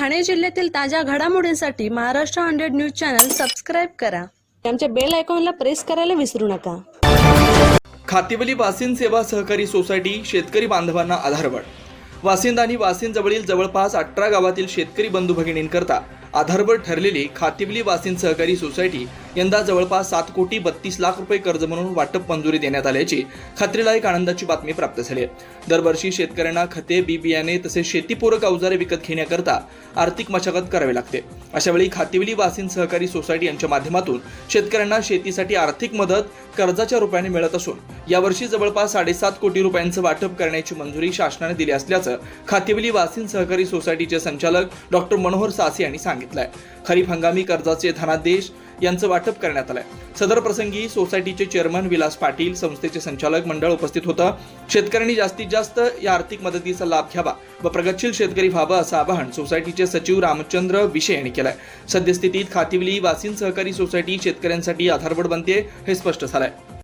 ठाणे जिल्ह्यातील ताज्या घडामोडींसाठी Maharashtra hundred news channel subscribe करा. आमच्या बेल आयकॉनला प्रेस करायला विसरू नका. खातिवली वासिन सेवा सहकारी सोसायटी शेतकरी बांधवांना आधारवड. वासिंद आणि वासिंद जवळील जवळपास अठरा गावातील शेतकरी बंधू भगिनींकरता आधारभर ठरलेली खातिवली वासिन सहकारी सोसायटी यंदा जवळपास सात कोटी बत्तीस लाख रुपये कर्ज म्हणून वाटप मंजुरी देण्यात आल्याची खात्रीलायक आनंदाची बातमी प्राप्त झाली आहे. दरवर्षी शेतकऱ्यांना खते बी बियाणे तसेच शेतीपूरक अवजारे विकत घेण्याकरता आर्थिक मशागत करावी लागते. अशावेळी खातिवली वासिन सहकारी सोसायटी यांच्या माध्यमातून शेतकऱ्यांना शेतीसाठी आर्थिक मदत कर्जाच्या रुपयाने मिळत असून यावर्षी जवळपास साडेसात कोटी रुपयांचं वाटप करण्याची मंजुरी शासनाने दिली असल्याचं खातिवली वासिन सहकारी सोसायटीचे संचालक डॉक्टर मनोहर सासे यांनी सांगितलंय. खरीप हंगामी कर्जाचे धनादेश यांचं वाटप करण्यात आलंय. सदर प्रसंगी सोसायटीचे चेअरमन विलास पाटील संस्थेचे संचालक मंडळ उपस्थित होतं. शेतकऱ्यांनी जास्तीत जास्त या आर्थिक मदतीचा लाभ घ्यावा व प्रगतशील शेतकरी व्हावं असं आवाहन सोसायटीचे सचिव रामचंद्र विषय यांनी केलंय. सद्यस्थितीत खातिवली वासिन सहकारी सोसायटी शेतकऱ्यांसाठी आधारवड बनते हे स्पष्ट झालंय.